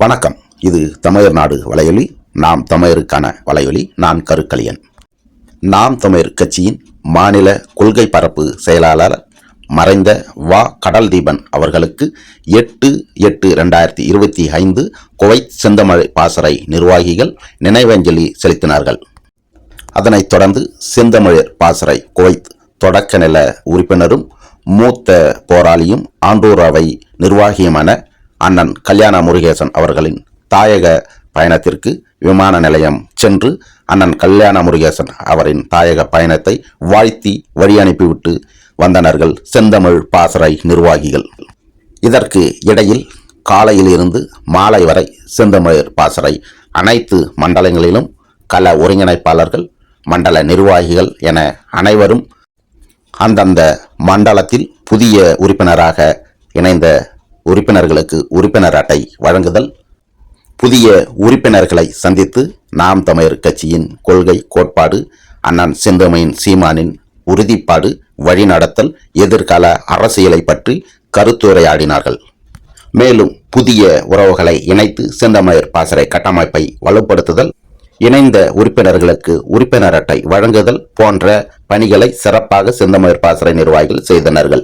வணக்கம். இது தமிழர் நாடு வலையொலி. நாம் தமிழருக்கான வலையொலி. நான் கருக்கலியன். நாம் தமிழர் கட்சியின் மாநில கொள்கை பரப்பு செயலாளர் மறைந்த வா. கடல் தீபன் அவர்களுக்கு எட்டு எட்டு ரெண்டாயிரத்தி இருபத்தி ஐந்து குவைத் செந்தமழை பாசறை நிர்வாகிகள் நினைவஞ்சலி செலுத்தினார்கள். அதனைத் தொடர்ந்து செந்தமிழர் பாசறை குவைத் தொடக்க நில உறுப்பினரும் மூத்த போராளியும் ஆண்டூராவை நிர்வாகியுமான அண்ணன் கல்யாண முருகேசன் அவர்களின் தாயக பயணத்திற்கு விமான நிலையம் சென்று அண்ணன் கல்யாண முருகேசன் அவரின் தாயக பயணத்தை வாழ்த்தி வழி அனுப்பிவிட்டு வந்தனர்கள் செந்தமிழ் பாசறை நிர்வாகிகள். இதற்கு இடையில் காலையிலிருந்து மாலை வரை செந்தமிழர் பாசறை அனைத்து மண்டலங்களிலும் கல ஒருங்கிணைப்பாளர்கள் மண்டல நிர்வாகிகள் என அனைவரும் அந்தந்த மண்டலத்தில் புதிய உறுப்பினராக இணைந்த உறுப்பினர்களுக்கு உறுப்பினர் அட்டை வழங்குதல். புதிய உறுப்பினர்களை சந்தித்து நாம் தமிழர் கட்சியின் கொள்கை கோட்பாடு அண்ணன் செந்தமையின் சீமானின் உறுதிப்பாடு வழிநடத்தல் எதிர்கால அரசியலை பற்றி கருத்துரையாடினார்கள். மேலும் புதிய உறவுகளை இணைத்து செந்தமயர் பாசறை கட்டமைப்பை வலுப்படுத்துதல் இணைந்த உறுப்பினர்களுக்கு உறுப்பினர் அட்டை வழங்குதல் போன்ற பணிகளை சிறப்பாக செந்தமயர் பாசறை நிர்வாகிகள் செய்தனர்கள்.